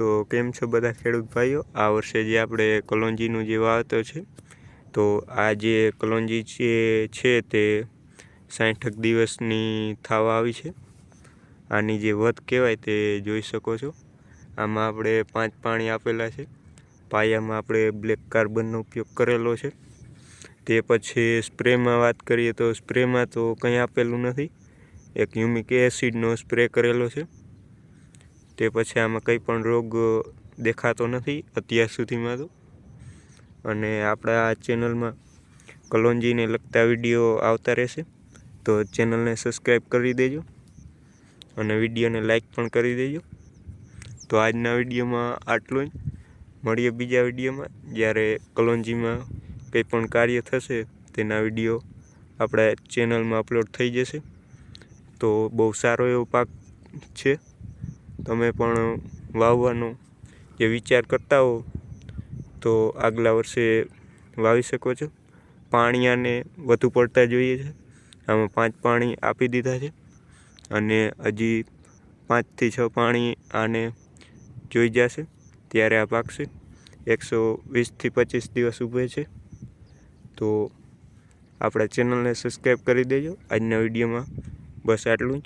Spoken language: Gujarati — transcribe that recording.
તો કેમ છો બધા ખેડૂત ભાઈઓ? આ વર્ષે જે આપણે કલોંજીનું જે વાવતર છે, તો આ જે કલોંજી છે છે તે સાઠક દિવસની થવા આવી છે. આની જે વધ કહેવાય તે જોઈ શકો છો. આમાં આપણે પાંચ પાણી આપેલા છે. પાયામાં આપણે બ્લેક કાર્બનનો ઉપયોગ કરેલો છે. તે પછી સ્પ્રેમાં વાત કરીએ તો સ્પ્રેમાં તો કંઈ આપેલું નથી. એક યુમિક એસિડનો સ્પ્રે કરેલો છે. તે પછી આમાં કંઈ પણ રોગ દેખાતો નથી અત્યાર સુધીમાં તો. અને આપણા આ ચેનલમાં કલોંજીને લગતા વીડિયો આવતા રહેશે, તો ચેનલને સબસ્ક્રાઈબ કરી દેજો અને વિડીયોને લાઈક પણ કરી દેજો. તો આજના વિડીયોમાં આટલું જ. મળીએ બીજા વિડીયોમાં. જ્યારે કલોંજીમાં કંઈ પણ કાર્ય થશે, તેના વીડિયો આપણા ચેનલમાં અપલોડ થઈ જશે. તો બહુ સારો એવો પાક છે. તમે પણ વાવવાનો જે વિચાર કરતા હો, તો આગલા વર્ષે વાવી શકો છો. પાણી આને વધુ પડતા જોઈએ છે. આમાં પાંચ પાણી આપી દીધા છે. અને હજી પાંચથી છ પાણી આને જોઈ જશે. ત્યારે આ પાકશે એકસો વીસથી પચીસ દિવસ ઊભે છે. તો આપણા ચેનલને સબસ્ક્રાઈબ કરી દેજો. આજના વિડીયોમાં બસ આટલું જ.